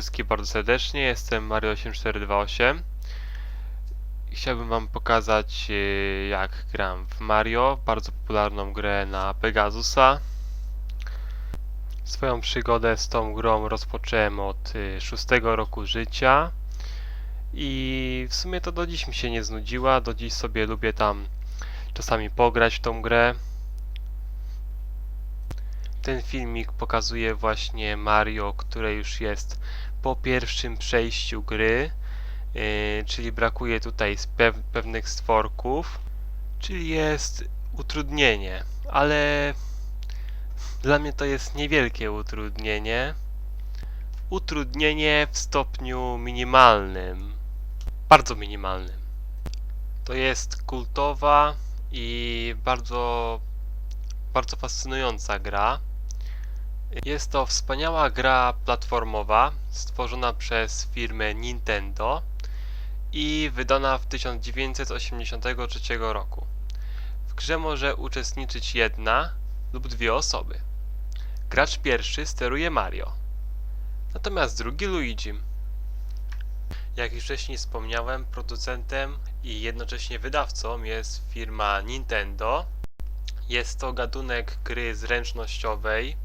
wszystkich bardzo serdecznie, jestem Mario8428 i Chciałbym wam pokazać y, jak gram w Mario, bardzo popularną grę na Pegasusa. Swoją przygodę z tą grą rozpocząłem od y, szóstego roku życia i w sumie to do dziś mi się nie znudziła, do dziś sobie lubię tam czasami pograć w tą grę. Ten filmik pokazuje właśnie Mario, które już jest po pierwszym przejściu gry, yy, czyli brakuje tutaj pewnych stworków, czyli jest utrudnienie, ale dla mnie to jest niewielkie utrudnienie. Utrudnienie w stopniu minimalnym, bardzo minimalnym. To jest kultowa i bardzo, bardzo fascynująca gra. Jest to wspaniała gra platformowa stworzona przez firmę Nintendo i wydana w 1983 roku. W grze może uczestniczyć jedna lub dwie osoby. Gracz pierwszy steruje Mario, natomiast drugi Luigi. Jak już wcześniej wspomniałem, producentem i jednocześnie wydawcą jest firma Nintendo. Jest to gatunek gry zręcznościowej,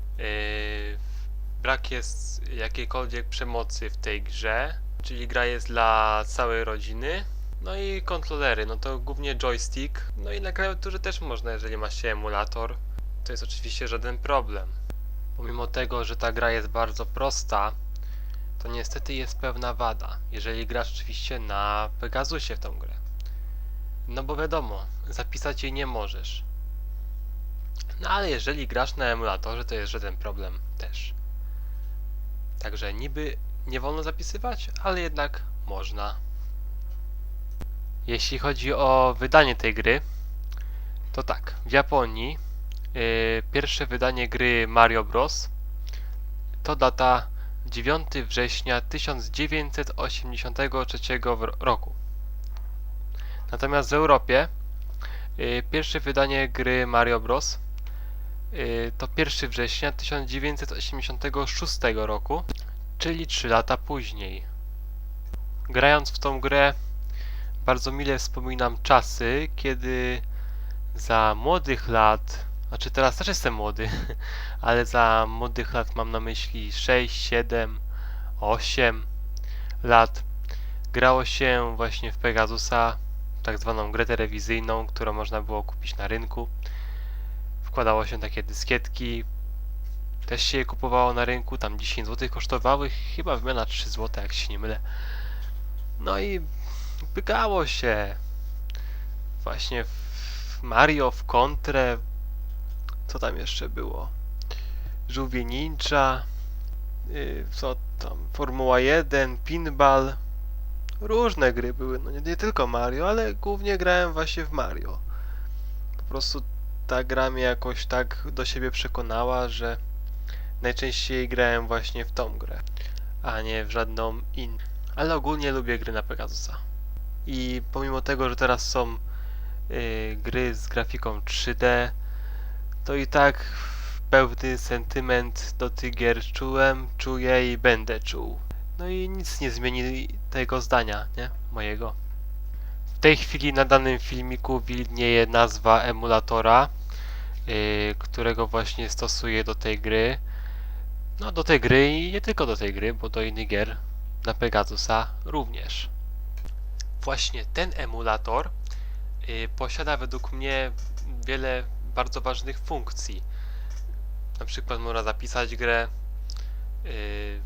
brak jest jakiejkolwiek przemocy w tej grze, czyli gra jest dla całej rodziny. No i kontrolery, no to głównie joystick. No i na klawiaturze też można, jeżeli ma się emulator. To jest oczywiście żaden problem. Pomimo tego, że ta gra jest bardzo prosta, to niestety jest pewna wada, jeżeli grasz oczywiście na Pegasusie w tą grę. No bo wiadomo, zapisać jej nie możesz. No ale jeżeli grasz na emulatorze, to jest żaden problem też. Także niby nie wolno zapisywać, ale jednak można. Jeśli chodzi o wydanie tej gry, to tak, w Japonii yy, pierwsze wydanie gry Mario Bros. to data 9 września 1983 w- roku. Natomiast w Europie yy, pierwsze wydanie gry Mario Bros. Yy, to 1 września 1986 roku, czyli 3 lata później. Grając w tą grę, bardzo mile wspominam czasy, kiedy za młodych lat, znaczy teraz też jestem młody, ale za młodych lat mam na myśli 6, 7, 8 lat, grało się właśnie w Pegasusa, tak zwaną grę telewizyjną, którą można było kupić na rynku wkładało się takie dyskietki. Też się je kupowało na rynku, tam 10 zł kosztowały, chyba wymiana 3 zł, jak się nie mylę. No i bygało się. Właśnie w Mario, w Kontrę. Co tam jeszcze było? Żółwie Ninja. Yy, co tam? Formuła 1, Pinball. Różne gry były, no nie, nie tylko Mario, ale głównie grałem właśnie w Mario. Po prostu ta gra mnie jakoś tak do siebie przekonała, że najczęściej grałem właśnie w tą grę, a nie w żadną inną. Ale ogólnie lubię gry na Pegasusa. I pomimo tego, że teraz są y, gry z grafiką 3D, to i tak pełny sentyment do tych gier czułem, czuję i będę czuł. No i nic nie zmieni tego zdania, nie? Mojego. Tej chwili na danym filmiku widnieje nazwa emulatora, yy, którego właśnie stosuję do tej gry. No do tej gry i nie tylko do tej gry, bo do innych gier na Pegasusa również. Właśnie ten emulator yy, posiada według mnie wiele bardzo ważnych funkcji. Na przykład można zapisać grę, yy,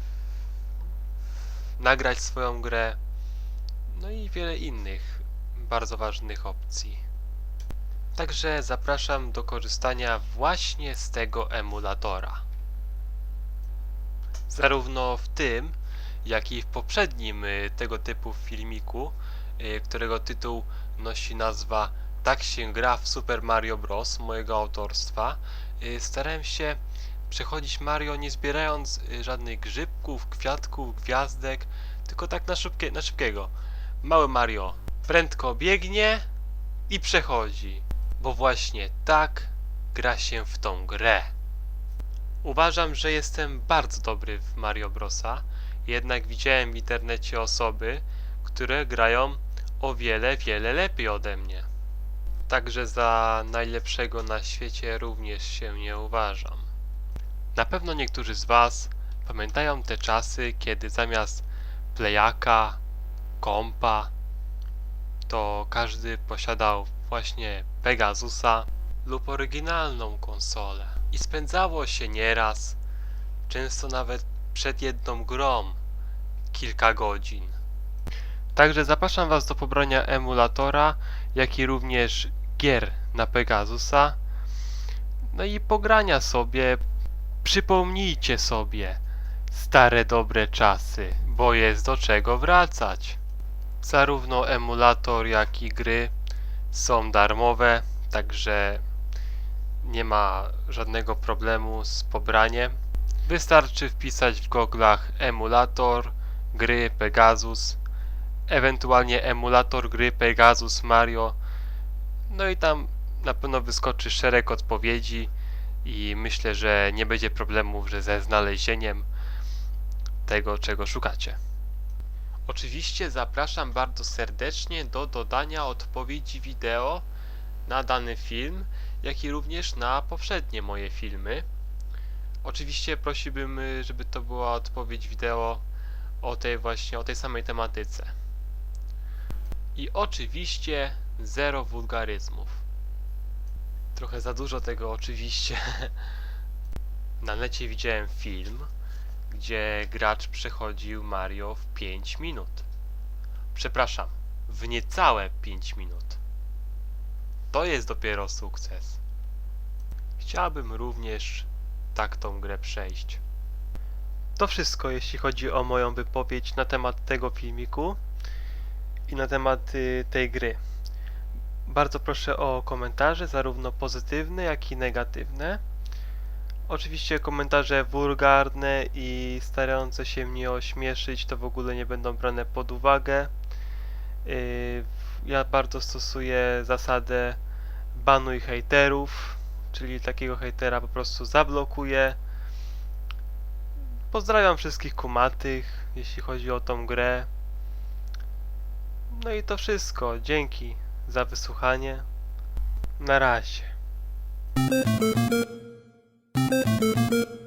nagrać swoją grę, no i wiele innych bardzo ważnych opcji. Także zapraszam do korzystania właśnie z tego emulatora. Zarówno w tym, jak i w poprzednim y, tego typu filmiku, y, którego tytuł nosi nazwa Tak się gra w Super Mario Bros. mojego autorstwa, y, starałem się przechodzić Mario nie zbierając żadnych grzybków, kwiatków, gwiazdek, tylko tak na, szybkie, na szybkiego. Mały Mario prędko biegnie i przechodzi, bo właśnie tak gra się w tą grę. Uważam, że jestem bardzo dobry w Mario Brosa Jednak widziałem w internecie osoby, które grają o wiele, wiele lepiej ode mnie. Także za najlepszego na świecie również się nie uważam. Na pewno niektórzy z Was pamiętają te czasy, kiedy zamiast playaka, kompa, to każdy posiadał właśnie Pegasusa lub oryginalną konsolę. I spędzało się nieraz, często nawet przed jedną grą, kilka godzin. Także zapraszam Was do pobrania emulatora, jak i również gier na Pegasusa. No i pogrania sobie, przypomnijcie sobie stare dobre czasy, bo jest do czego wracać. Zarówno emulator, jak i gry są darmowe, także nie ma żadnego problemu z pobraniem. Wystarczy wpisać w goglach emulator gry Pegasus, ewentualnie emulator gry Pegasus Mario. No i tam na pewno wyskoczy szereg odpowiedzi i myślę, że nie będzie problemów ze znalezieniem tego, czego szukacie. Oczywiście zapraszam bardzo serdecznie do dodania odpowiedzi wideo na dany film, jak i również na poprzednie moje filmy. Oczywiście prosiłbym, żeby to była odpowiedź wideo o tej właśnie, o tej samej tematyce. I oczywiście zero wulgaryzmów. Trochę za dużo tego oczywiście. Na necie widziałem film, gdzie gracz przechodził Mario w 5 minut. Przepraszam, w niecałe 5 minut. To jest dopiero sukces. Chciałbym również tak tą grę przejść. To wszystko, jeśli chodzi o moją wypowiedź na temat tego filmiku i na temat y, tej gry. Bardzo proszę o komentarze, zarówno pozytywne, jak i negatywne. Oczywiście komentarze wulgarne i starające się mnie ośmieszyć to w ogóle nie będą brane pod uwagę. Yy, Ja bardzo stosuję zasadę banuj hejterów, czyli takiego hejtera po prostu zablokuję. Pozdrawiam wszystkich kumatych, jeśli chodzi o tą grę. No i to wszystko. Dzięki za wysłuchanie. Na razie. Thank you.